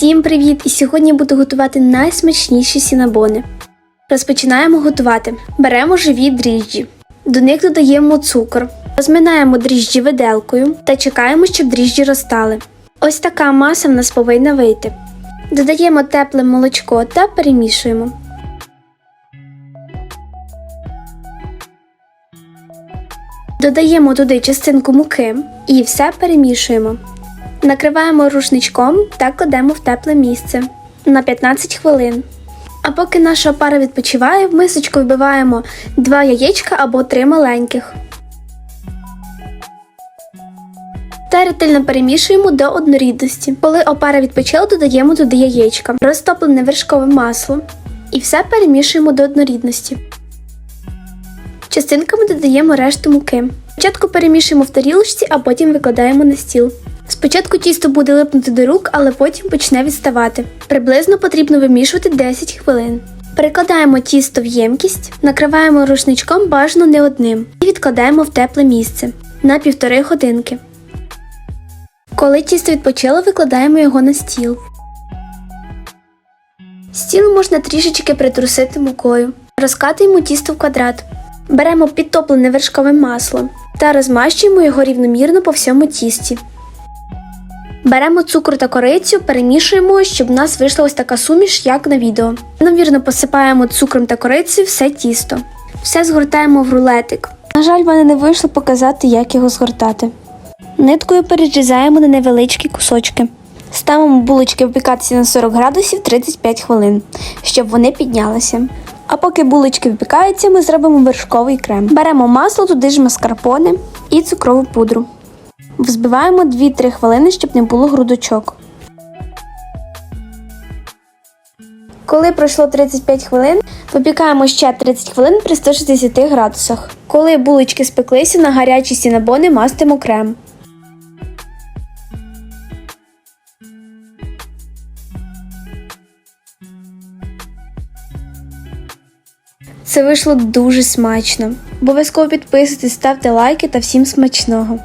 Всім привіт! І сьогодні буду готувати найсмачніші сінабони. Розпочинаємо готувати. Беремо живі дріжджі. До них додаємо цукор, розминаємо дріжджі виделкою та чекаємо, щоб дріжджі розтали. Ось така маса в нас повинна вийти. Додаємо тепле молочко та перемішуємо. Додаємо туди частинку муки і все перемішуємо. Накриваємо рушничком та кладемо в тепле місце на 15 хвилин. А поки наша пара відпочиває, в мисочку вбиваємо 2 яєчка або 3 маленьких. Та ретельно перемішуємо до однорідності. Коли опара відпочила, додаємо туди яєчка, розтоплене вершкове масло і все перемішуємо до однорідності. Частинками додаємо решту муки. Спочатку перемішуємо в тарілочці, а потім викладаємо на стіл. Спочатку тісто буде липнути до рук, але потім почне відставати. Приблизно потрібно вимішувати 10 хвилин. Перекладаємо тісто в ємкість, накриваємо рушничком бажано не одним і відкладаємо в тепле місце на півтори годинки. Коли тісто відпочило, викладаємо його на стіл. Стіл можна трішечки притрусити мукою. Розкатуємо тісто в квадрат. Беремо підтоплене вершкове масло та розмащуємо його рівномірно по всьому тісті. Беремо цукор та корицю, перемішуємо, щоб у нас вийшла ось така суміш, як на відео. Навірно посипаємо цукром та корицею все тісто. Все згортаємо в рулетик. На жаль, в мене не вийшло показати, як його згортати. Ниткою перерізаємо на невеличкі кусочки. Ставимо булочки випікатися на 40 градусів 35 хвилин, щоб вони піднялися. А поки булочки випікаються, ми зробимо вершковий крем. Беремо масло, туди ж маскарпоне і цукрову пудру. Взбиваємо 2-3 хвилини, щоб не було грудочок. Коли пройшло 35 хвилин, випікаємо ще 30 хвилин при 160 градусах. Коли булочки спеклися, на гарячі сінабони мастимо крем. Це вийшло дуже смачно. Обов'язково підписуйтесь, ставте лайки та всім смачного.